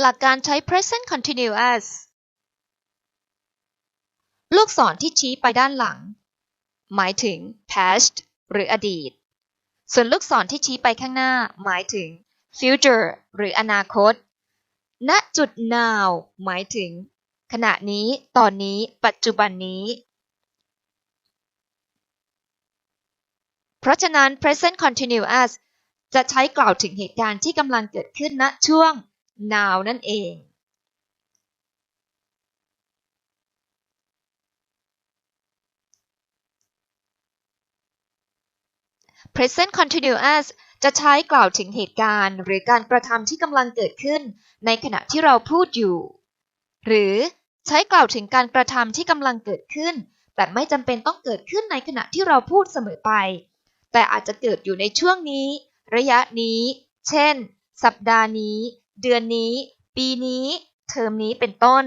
หลักการใช้ present continuous ลูกศรที่ชี้ไปด้านหลัง หมายถึง past หรืออดีต ส่วนลูกศรที่ชี้ไปข้างหน้า หมายถึง future หรืออนาคต ณ จุด now หมายถึง ขณะนี้ ตอนนี้ ปัจจุบันนี้ เพราะฉะนั้น present continuous จะใช้กล่าวถึงเหตุการณ์ที่กำลังเกิดขึ้นณช่วง now นั่นเอง present continuous จะใช้กล่าวถึงเหตุการณ์ หรือการกระทำที่กำลังเกิดขึ้น ในขณะที่เราพูดอยู่ หรือใช้กล่าวถึงการกระทำที่กำลังเกิดขึ้น แต่ไม่จำเป็นต้องเกิดขึ้นในขณะที่เราพูดเสมอไป แต่อาจจะเกิดอยู่ในช่วงนี้ ระยะนี้ เช่น สัปดาห์นี้ เดือนนี้ ปีนี้ เทอมนี้เป็นต้น